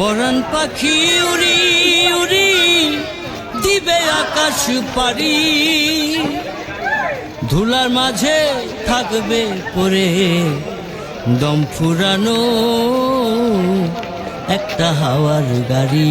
পরাণ পাখি উড়ি উড়ি দিবে আকাশ পারি ধুলার মাঝে থাকবে পরে দম ফুরানো একটা হাওয়ার গাড়ি।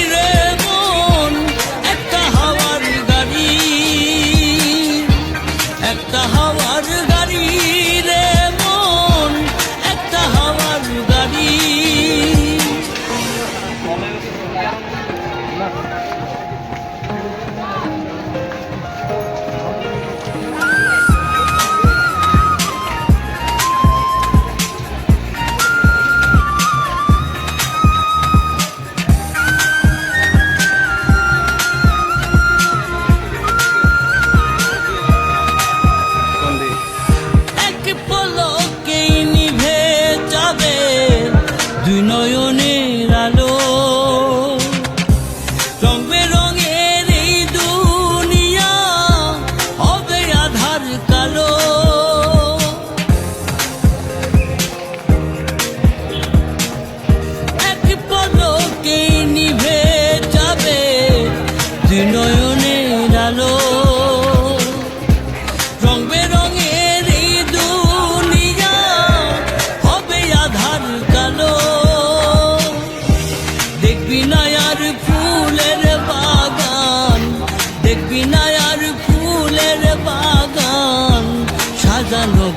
হাওয়ার গাড়ি মন একটা হাওয়ার গাড়ি।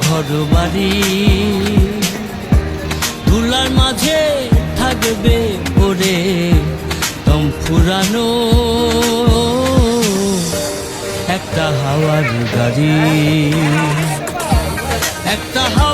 ঘর বাড়ি। ধুলার মাঝে থাকবে পরে দম ফুরানো। একটা হাওয়ার গাড়ি একটা হাওয়ার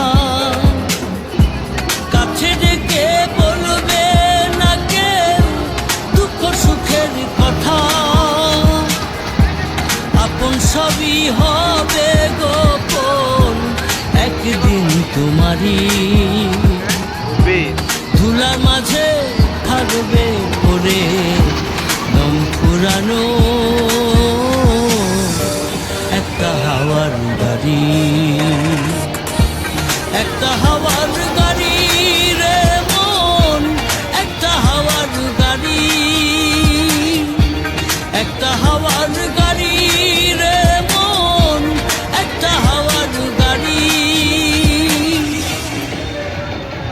হবে গোপন একদিন তোমারই। ধুলার মাঝে থাকবে পরে দম পুরানো। একটা হাওয়ার গাড়ি।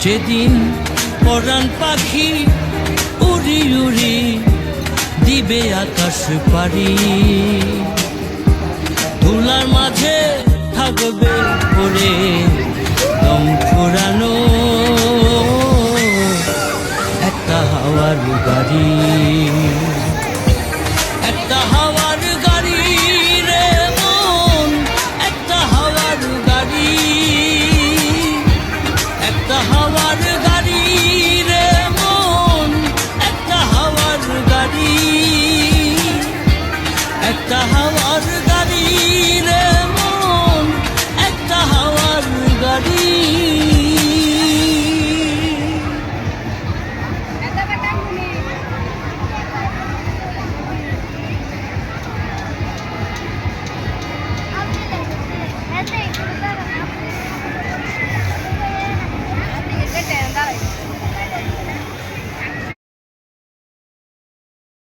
যেদিন পরাণ পাখি উড়ি উড়ি দিবে আকাশ পারি ধুলার মাঝে থাকবে পরে